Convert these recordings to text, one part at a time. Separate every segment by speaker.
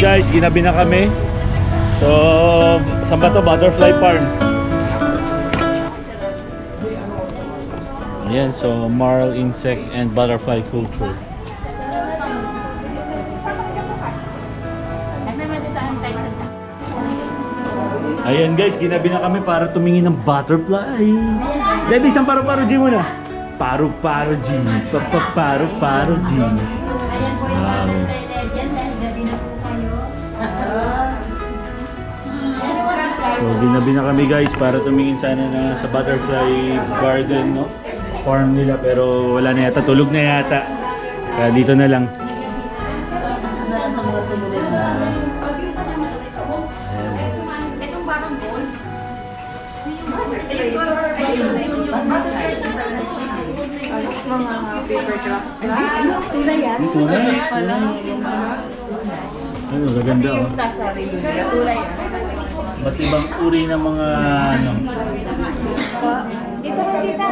Speaker 1: Guys, ginabi na kami. So, saan ba to? Butterfly Farm. Ayan, so marl insect and butterfly culture. Ayan guys, ginabi na kami para tumingin ng butterfly. Dahil isang paro-paro G muna. Paro-paro G. Paro-paro G.
Speaker 2: Ayan po yung. Butterfly
Speaker 1: So ginabi na kami guys para tumingin sana na sa butterfly garden no? farm nila pero wala na yata, tulog na yata. Kaya dito na lang.
Speaker 3: Mga paper craft. Ano? Tulay yan?
Speaker 1: Ito na. Ano, gaganda oh.
Speaker 3: Sasari yun. Tulay yan.
Speaker 1: Ba't ibang uri ng mga ano?
Speaker 3: Ito ka kita.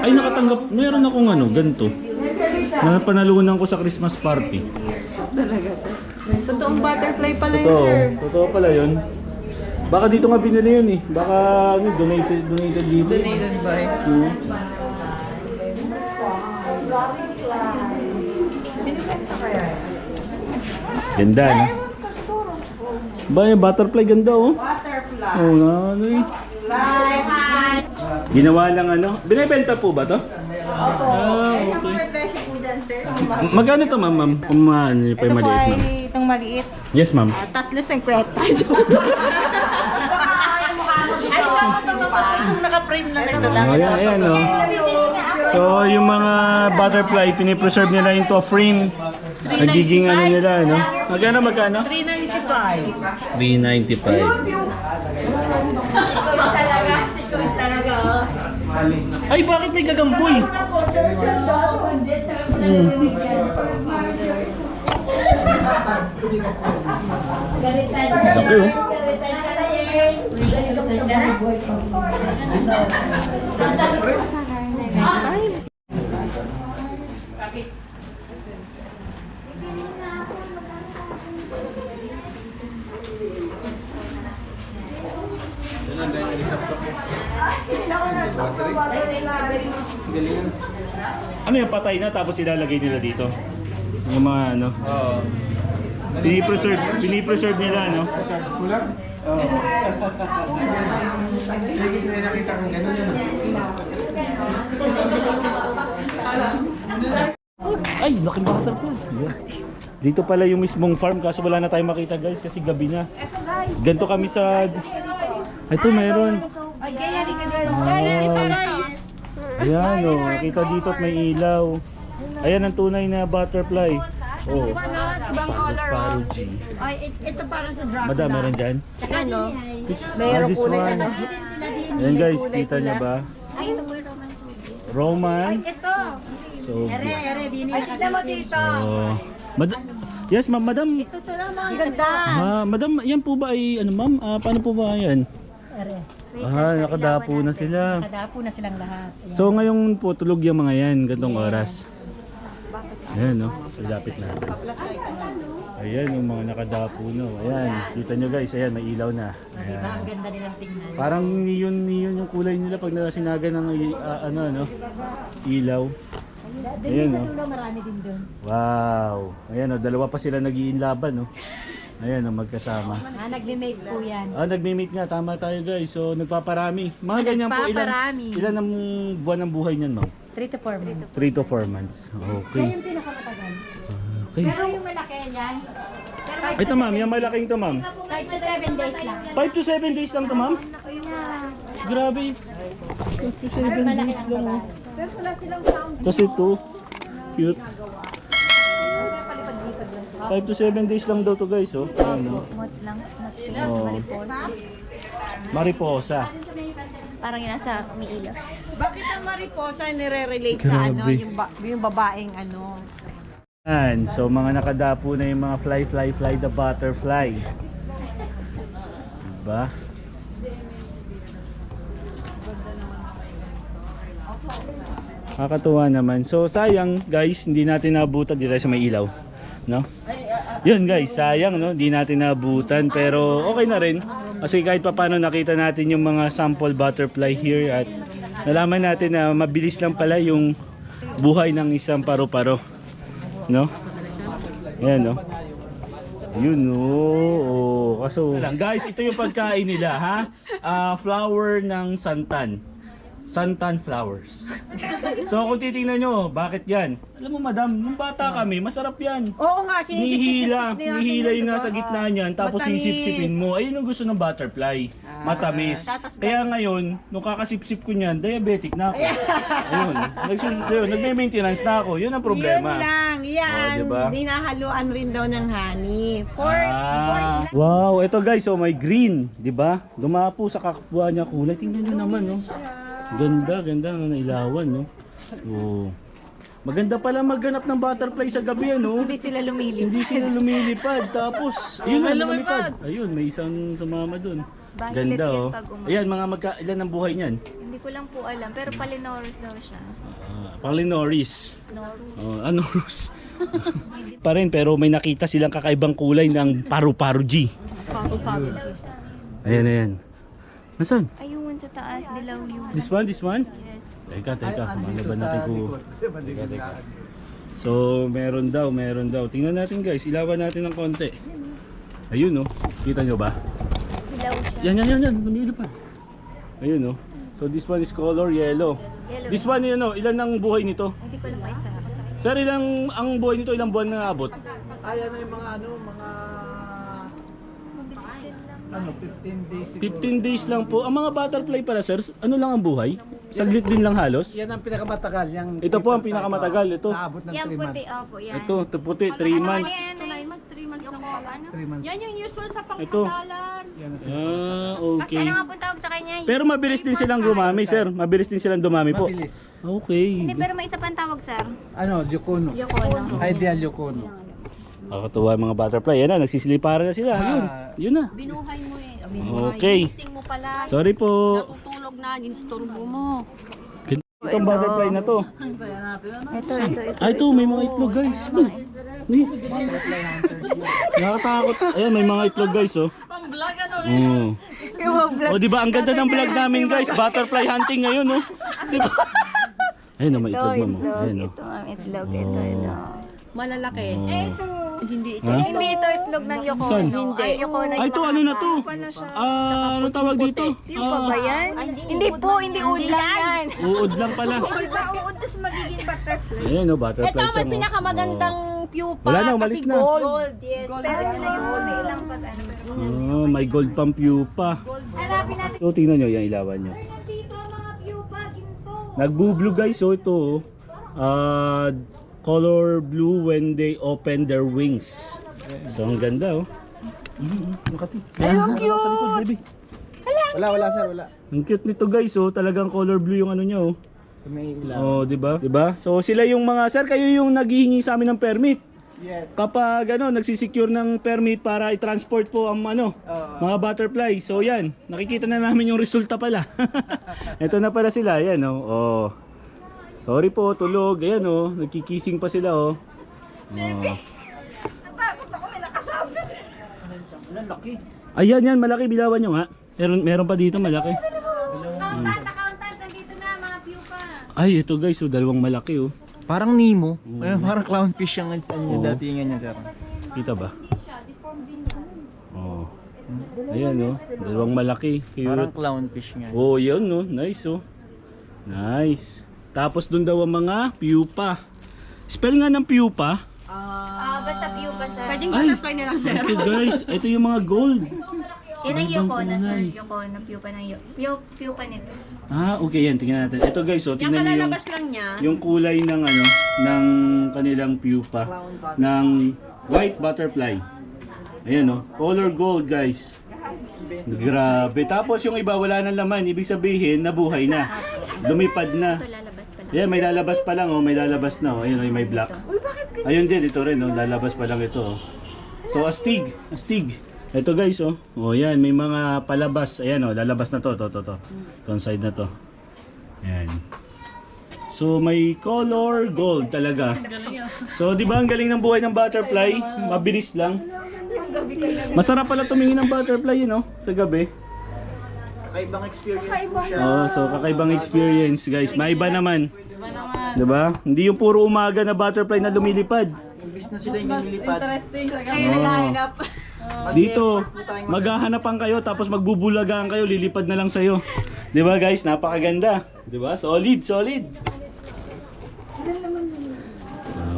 Speaker 1: Ay nakatanggap, meron akong ano, ganito. Na panalunan ko sa Christmas party.
Speaker 3: Talaga. Totoong butterfly pala yun
Speaker 1: Totoo,
Speaker 3: sir.
Speaker 1: totoo pala yun. Baka dito nga binili yun eh. Baka ano, donated, donated dito.
Speaker 3: Donated by?
Speaker 1: Hmm. Ganda, no? Ba, yung butterfly ganda, oh.
Speaker 3: Butterfly.
Speaker 1: Oo nga, ano eh. Ginawa lang ano. Binibenta po ba to?
Speaker 3: Opo.
Speaker 1: Ah, okay.
Speaker 3: presyo po dyan sir.
Speaker 1: Magkano to, ma'am? ma'am? Kung maano niyo pa
Speaker 3: Ito
Speaker 1: yung
Speaker 3: po
Speaker 1: maliit,
Speaker 3: ay
Speaker 1: ma'am.
Speaker 3: itong maliit.
Speaker 1: Yes, ma'am.
Speaker 3: Ah, tatlo sa kweta. Ay, ito, ito, ito, itong naka-frame lang ito lang.
Speaker 1: Oh, ayan, ayan, oh. So, yung mga butterfly, pinipreserve nila into a frame. Nagiging ano nila, no? Magkano, magkano?
Speaker 3: 395.
Speaker 1: 395. Ay, bakit may gagamboy? Hmm. Laki, oh. Ano yung patay na tapos ilalagay nila dito? Yung mga ano? Oo. Pinipreserve, pinipreserve nila, no? Ay, laki butterfly. Dito pala yung mismong farm kaso wala na tayong makita guys kasi gabi na. Ganto kami sa... Ito meron.
Speaker 3: Ay, kaya rin ka din.
Speaker 1: Wow. Ayan o, nakita dito at may ilaw. Ayan ang tunay na butterfly. Oh, Paro G.
Speaker 3: Ay, it- ito para sa drop
Speaker 1: Madam, meron dyan?
Speaker 3: Ano?
Speaker 1: Ah, this one.
Speaker 2: Din sila din.
Speaker 1: Ayan guys, kita niya ba?
Speaker 2: Ay, ito po yung Roman.
Speaker 1: Roman.
Speaker 3: Ito.
Speaker 1: So,
Speaker 2: Ere, ere,
Speaker 3: Ay,
Speaker 2: nila
Speaker 3: tignan mo dito.
Speaker 1: oh. Yes, ma'am, madam.
Speaker 3: Ito to lang mga ganda.
Speaker 1: Ah, madam, yan po ba ay ano ma'am? Ah, paano po ba yan?
Speaker 2: Ere.
Speaker 1: Ah, nakadapo na sila.
Speaker 2: Nakadapo na silang lahat. Ayan.
Speaker 1: So ngayon po tulog yung mga yan, gantong oras. Ayan no, sa lapit natin. Ayan yung mga nakadapo no. Ayan, kita nyo guys, ayan may ilaw na.
Speaker 2: Diba?
Speaker 1: Ayan.
Speaker 2: Ang ganda nilang tingnan.
Speaker 1: Parang neon neon yung kulay nila pag nasinaga ng ah, ano no, ilaw. Ayan, oh.
Speaker 2: dulo, marami din doon.
Speaker 1: Wow. Ayan no, dalawa pa sila nag-iinlaban no. Ayan no, magkasama.
Speaker 2: Ah, nagme-make po yan.
Speaker 1: Ah, nagme-meet nga, tama tayo guys. So nagpaparami. Mga ganyan po ilan
Speaker 2: Nagpaparami.
Speaker 1: ilan ang buwan ng buhay niyan, ma'am?
Speaker 2: 3 to 4 months.
Speaker 1: 3 to 4 months.
Speaker 2: Siya
Speaker 1: Okay.
Speaker 2: yung pinakamatagal.
Speaker 1: Okay.
Speaker 2: Pero yung malaki yan,
Speaker 1: Ay, ito ma'am, yung malaking to ma'am.
Speaker 2: 5 to 7 days lang.
Speaker 1: 5 to 7 days lang to ma'am? Grabe. 5 to 7
Speaker 2: Mas malaki
Speaker 1: days
Speaker 2: ang
Speaker 1: lang.
Speaker 3: Pero wala silang sound.
Speaker 1: Tapos ito, cute. 5 to 7 days lang daw to guys, oh. Ano?
Speaker 2: Mot lang. Mot
Speaker 1: Oh. Mariposa.
Speaker 2: Parang yung nasa ilaw.
Speaker 3: Bakit ang mariposa nire-relate sa ano,
Speaker 1: Grabe.
Speaker 3: yung, ba- yung babaeng ano?
Speaker 1: Yan. So mga nakadapo na yung mga fly fly fly the butterfly. Diba? Nakakatuwa naman. So sayang guys, hindi natin naabutan dito tayo sa may ilaw. No? Yun guys, sayang no, hindi natin naabutan pero okay na rin. Kasi kahit papaano nakita natin yung mga sample butterfly here at nalaman natin na mabilis lang pala yung buhay ng isang paru-paro. No? Ayan no. Yun oh. oh. Kaso guys, ito yung pagkain nila ha. Ah, flower ng santan. Santan flowers. so kung titingnan nyo, bakit yan? Alam mo madam, nung bata kami, masarap yan.
Speaker 3: Oo nga, sinisip-sip
Speaker 1: Nihila, nihila yung nasa gitna niyan, tapos
Speaker 3: Matamis.
Speaker 1: sisip-sipin mo. Ayun yung gusto ng butterfly. Matamis.
Speaker 3: tatas
Speaker 1: Kaya ngayon, nung kakasip-sip ko niyan, diabetic na ako. Ayun, nagsus yun, nagme-maintenance na ako. Yun ang problema.
Speaker 3: Yun lang, yan.
Speaker 1: Oh, diba?
Speaker 3: Dinahaluan rin daw ng honey. For,
Speaker 1: Ah, wow, ito guys, oh, may green, 'di ba? Dumapo sa kakapwa niya kulay. Tingnan niyo naman, no. Ganda, ganda ng ilawan, no. Oh. Maganda pala magganap ng butterfly sa gabi, ano?
Speaker 2: Hindi sila lumilip.
Speaker 1: Hindi sila lumilipad. Tapos, ayun na, lumipad. Ayun, may isang sumama doon.
Speaker 2: Violet
Speaker 1: Ganda,
Speaker 2: yan
Speaker 1: oh.
Speaker 2: pag umaga.
Speaker 1: Ayan, mga magka, ilan ang buhay niyan?
Speaker 2: Hindi ko lang po alam, pero Palinoris daw siya.
Speaker 1: Uh, Palinoris.
Speaker 2: Norus.
Speaker 1: Oh, ano, Rus? pa rin, pero may nakita silang kakaibang kulay ng paru-paru G.
Speaker 2: Paru-paru.
Speaker 1: Ayan, ayan. Nasaan?
Speaker 2: Ayun, sa taas, dilaw yun.
Speaker 1: This one, this one?
Speaker 2: Yes.
Speaker 1: Teka, teka. Malaban natin ko. Teka, teka. So, meron daw, meron daw. Tingnan natin guys, ilawan natin ng konti. Ayun no, kita nyo ba?
Speaker 2: Dilaw siya.
Speaker 1: Yan, yan, yan, yan. Lumilipad. Ayun no. So, this one is color yellow.
Speaker 2: Yellow.
Speaker 1: This one, yun, no, ilan ang buhay nito?
Speaker 2: Hindi ko lang pa isa.
Speaker 1: Sir, ilang ang buhay nito, ilang buwan na abot?
Speaker 4: Ayan na yung mga ano, mga. Ano, 15 days siguro.
Speaker 1: 15 days lang po. Ang mga butterfly pala, sir, ano lang ang buhay? Saglit din lang halos?
Speaker 4: Yan ang pinakamatagal. Yung
Speaker 1: Ito po ang pinakamatagal, ito.
Speaker 4: Naabot ng 3
Speaker 2: Yan
Speaker 4: months.
Speaker 2: puti, opo, yan.
Speaker 1: Ito, ito puti, 3 months.
Speaker 2: Yan,
Speaker 3: 9 months, 3 months lang po.
Speaker 2: ano?
Speaker 4: 3 months.
Speaker 3: Yan yung usual sa
Speaker 1: Ito.
Speaker 3: pangkasalan.
Speaker 4: Yan ang
Speaker 1: Ah,
Speaker 2: Kasi
Speaker 1: okay.
Speaker 2: ano nga po tawag sa kanya?
Speaker 1: Pero mabilis din silang dumami, sir. Mabilis din silang dumami po.
Speaker 4: Mabilis.
Speaker 1: Okay.
Speaker 2: Hindi, pero may isa pang tawag, sir.
Speaker 4: Ano, Yukono.
Speaker 2: Yoko na.
Speaker 4: Ideal Yukono.
Speaker 1: Nakakatuwa yung mga butterfly. Yan na, nagsisiliparan na sila. Yun.
Speaker 4: Ah.
Speaker 1: Yun na.
Speaker 3: Binuhay mo eh.
Speaker 1: Okay.
Speaker 3: Gising mo pala.
Speaker 1: Sorry po.
Speaker 3: Natutulog na, ginsturbo mo.
Speaker 1: Itong butterfly na to.
Speaker 2: Ito, ito, ito.
Speaker 1: Ay, ito, may mga itlog, guys. Ay, Nakatakot. Ayan, may mga itlog, guys, oh.
Speaker 3: Pang vlog ano
Speaker 1: Oh. Oh, di ba? Ang ganda ng vlog namin, guys. Butterfly hunting ngayon, oh. Di ba? Ayun, oh, may itlog, oh.
Speaker 2: itlog.
Speaker 1: Ayun, oh.
Speaker 2: Ito ang itlog. Ito, ito.
Speaker 3: Malalaki.
Speaker 1: Oh.
Speaker 2: Ito.
Speaker 3: Hindi ito.
Speaker 1: Ha?
Speaker 2: Hindi ito itlog ng Yoko.
Speaker 1: Saan?
Speaker 2: Hindi. Ay, Yoko na
Speaker 1: Ay, ito, ano na to?
Speaker 2: Ano?
Speaker 1: Ah, ano tawag dito?
Speaker 2: Pupa ba
Speaker 1: Ah,
Speaker 2: yan? Hindi po, hindi udlang yan.
Speaker 1: uod lang pala.
Speaker 2: Uod ba? Uod, tapos magiging butterfly.
Speaker 1: Ayun, oh, butterfly
Speaker 3: Ito ang may
Speaker 1: siyang, oh.
Speaker 3: pinakamagandang pupa.
Speaker 1: Wala na, umalis na.
Speaker 3: gold.
Speaker 2: Gold, yes. Pero sila yung puti lang pag ano.
Speaker 1: Oh, may gold pang pupa.
Speaker 2: Hanapin natin.
Speaker 1: So, tingnan nyo, yung ilawan nyo.
Speaker 2: Dito, mga pupa, ginto.
Speaker 1: Nagbo-blue guys, so ito, oh. ah color blue when they open their wings. So, ang ganda, oh. Mm, Makati. Ay, ang cute!
Speaker 4: Wala, wala sir, wala.
Speaker 1: Ang cute nito guys, oh. Talagang color blue yung ano niya, oh.
Speaker 4: May ilaw.
Speaker 1: Oh, di ba? Di ba? So, sila yung mga, sir, kayo yung naghihingi sa amin ng permit.
Speaker 4: Yes.
Speaker 1: Kapag ano, nagsisecure ng permit para i-transport po ang ano,
Speaker 4: Oo.
Speaker 1: mga butterfly. So yan, nakikita na namin yung resulta pala. Ito na pala sila, yan oh. oh. Sorry po, tulog. Ayan oh, nagkikising pa sila oh. oh.
Speaker 4: Wala, laki.
Speaker 1: Ayan yan, malaki bilawan nyo nga. Meron, meron pa dito malaki.
Speaker 2: Accountant, accountant, nandito na mga pupa.
Speaker 1: Ay, ito guys, oh, dalawang malaki oh.
Speaker 4: Parang Nemo.
Speaker 1: Mm.
Speaker 4: Ayun, parang clownfish yung ano
Speaker 1: Oo.
Speaker 4: niya, datingan niya sir.
Speaker 1: Kita ba? Oh. Ayan oh, dalawang malaki.
Speaker 4: Parang
Speaker 1: Cute.
Speaker 4: clownfish nga.
Speaker 1: Oh, yun no. Nice oh. Nice. Tapos dun daw ang mga pupa. Spell nga ng pupa.
Speaker 2: Ah, basta pupa, sir.
Speaker 3: Pwedeng
Speaker 1: Ay.
Speaker 3: butterfly na lang, sir.
Speaker 1: Ito guys, ito yung mga gold.
Speaker 2: Yan ang Yoko na, sir.
Speaker 1: kulay.
Speaker 2: Yoko na, pupa ng Yoko. Pu- Pupa nito.
Speaker 1: Ah, okay yan. Tingnan natin. Ito guys, oh,
Speaker 3: Yung
Speaker 1: tingnan niyo yung,
Speaker 3: kalalabas lang niya.
Speaker 1: yung kulay ng ano, ng kanilang pupa. Ng white butterfly. Ayan oh, color gold guys. Grabe. Tapos yung iba wala nang laman, ibig sabihin nabuhay na. Lumipad na.
Speaker 2: Lang.
Speaker 1: Yeah, may lalabas pa lang oh, may lalabas na oh. Ayun oh, may black. Ayun din, ito rin oh, lalabas pa lang ito oh. So astig, astig. Ito guys oh. Oh yan, may mga palabas. Ayan oh, lalabas na to, to, to, to. Itong side na to. Ayan. So may color gold talaga. So di ba ang galing ng buhay ng butterfly? Mabilis lang. Masarap pala tumingin ng butterfly yun, no? Sa gabi.
Speaker 4: Kakaibang experience po siya.
Speaker 1: Oh, so kakaibang experience, guys. May iba naman. 'Di ba? Hindi yung puro umaga na butterfly na lumilipad.
Speaker 4: Imbis na sila yung nililipad.
Speaker 3: Interesting.
Speaker 2: Kayo naghahanap.
Speaker 1: Dito, maghahanapan kayo tapos magbubulagaan kayo, lilipad na lang sa'yo. 'Di ba, guys? Napakaganda. 'Di ba? Solid, solid.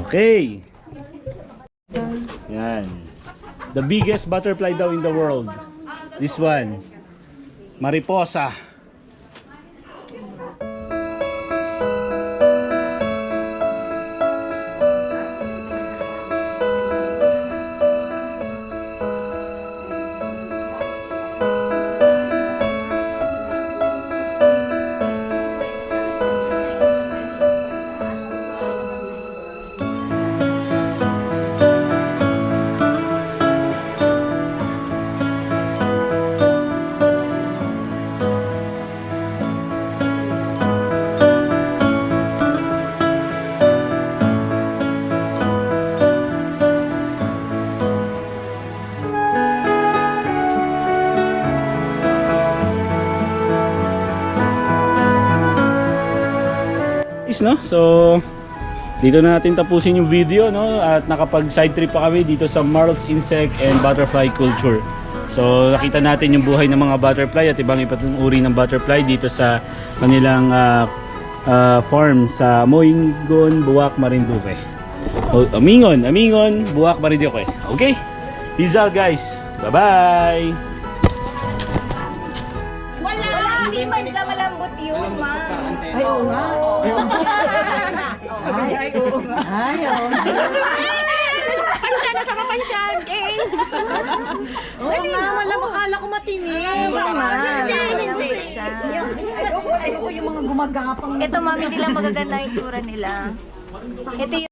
Speaker 1: Okay. Yan. The biggest butterfly daw in the world. This one. Mariposa. Is no? So dito na natin tapusin yung video no at nakapag side trip pa kami dito sa Marl's Insect and Butterfly Culture. So nakita natin yung buhay ng mga butterfly at ibang iba't uri ng butterfly dito sa kanilang ah, ah, farm sa Moingon, Buwak, Marinduque. O, Amingon, Amingon, Buwak, Marinduque. Okay? Peace out guys. Bye-bye.
Speaker 2: Wala! Hindi man siya malambot yun, ma.
Speaker 3: Ay, oo nga. Ay, oo nga. Ay, oo nga.
Speaker 2: Pansya, nasa kapansya, gang!
Speaker 3: Oo nga, wala makala ko matinig. Oo nga.
Speaker 2: Hindi, hindi.
Speaker 3: Ayoko, ayoko yung mga gumagapang.
Speaker 2: Ito, mami, hindi lang magaganda yung itsura nila. Ito yung